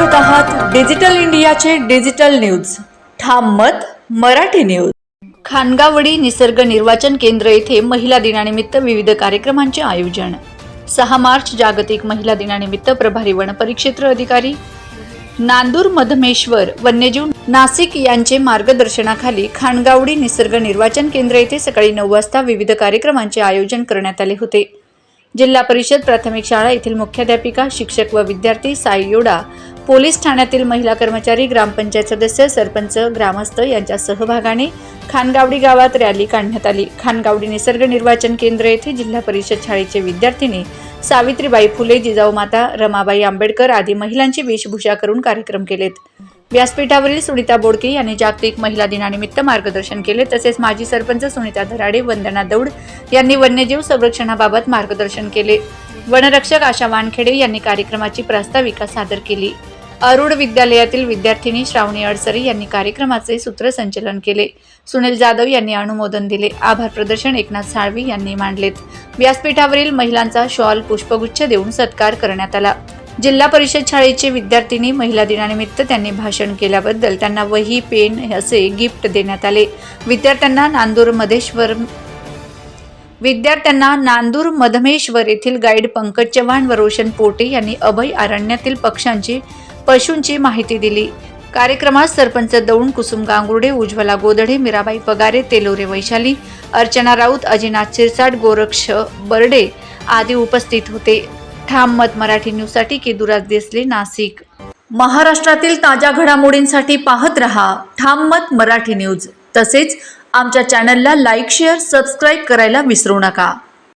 Digital इंडियाचे digital news. ठाम मत मराठी न्यूज. खानगावडी निसर्ग निर्वाचन केंद्र येथे महिला दिनानिमित्त विविध कार्यक्रमांचे आयोजन. सहा मार्च जागतिक महिला दिनानिमित्त प्रभारी वन परिक्षेत्र अधिकारी. नांदूर मधमेश्वर वन्यजीव नाशिक यांचे मार्गदर्शनाखाली खानगावडी निसर्ग निर्वाचन केंद्र येथे सकाळी नऊ वाजता विविध कार्यक्रमांचे आयोजन करण्यात आले होते. जिल्हा परिषद प्राथमिक शाळा येथील मुख्याध्यापिका शिक्षक व विद्यार्थी साई योडा पोलीस ठाण्यातील महिला कर्मचारी ग्रामपंचायत सदस्य सरपंच ग्रामस्थ यांच्या सहभागाने खानगावडी गावात रॅली काढण्यात आली. खानगावडी निसर्ग निर्वाचन केंद्र येथे जिल्हा परिषद शाळेचे विद्यार्थिनी सावित्रीबाई फुले जिजाऊ माता रमाबाई आंबेडकर आदी महिलांची वेशभूषा करून कार्यक्रम केलेत. व्यासपीठावरील सुनीता बोडके यांनी जागतिक महिला दिनानिमित्त मार्गदर्शन केले. तसेच माजी सरपंच सुनीता धराडे वंदना दौड यांनी वन्यजीव संरक्षणाबाबत मार्गदर्शन केले. वनरक्षक आशा वानखेडे यांनी कार्यक्रमाची प्रास्ताविका सादर केली. अरुड विद्यालयातील विद्यार्थिनी श्रावणी अडसरे यांनी कार्यक्रमाचे सूत्रसंचलन केले. सुनील जाधव यांनी अनुमोदन दिले. आभार प्रदर्शन एकनाथ साळवी यांनी मांडलेत. व्यासपीठावरील महिलांचा शॉल पुष्पगुच्छ देऊन सत्कार करण्यात आला. जिल्हा परिषद शाळेचे विद्यार्थिनी महिला दिनानिमित्त त्यांनी भाषण केल्याबद्दल त्यांना वही पेन असे गिफ्ट देण्यात आले. विद्यार्थ्यांना नांदूर मधेश्वर विद्यार्थ्यांना नांदूर मधमेश्वर येथील गाईड पंकज चव्हाण व रोशन पोटे यांनी अभय अरण्यातील पक्ष्यांची पशूंची माहिती दिली. कार्यक्रमात सरपंच दौंड कुसुम गांगुर्डे उज्ज्वला गोदडे मीराबाई पगारे तेलोरे वैशाली अर्चना राऊत अजिनाथ शिरसाट गोरक्ष बर्डे आदी उपस्थित होते. ठाम मत मराठी न्यूजसाठी केदुराज देसले नाशिक. महाराष्ट्रातील ताज्या घडामोडींसाठी पाहत रहा ठाम मत मराठी न्यूज तसेच आमच्या चॅनलला लाईक शेअर सबस्क्राईब करायला विसरू नका.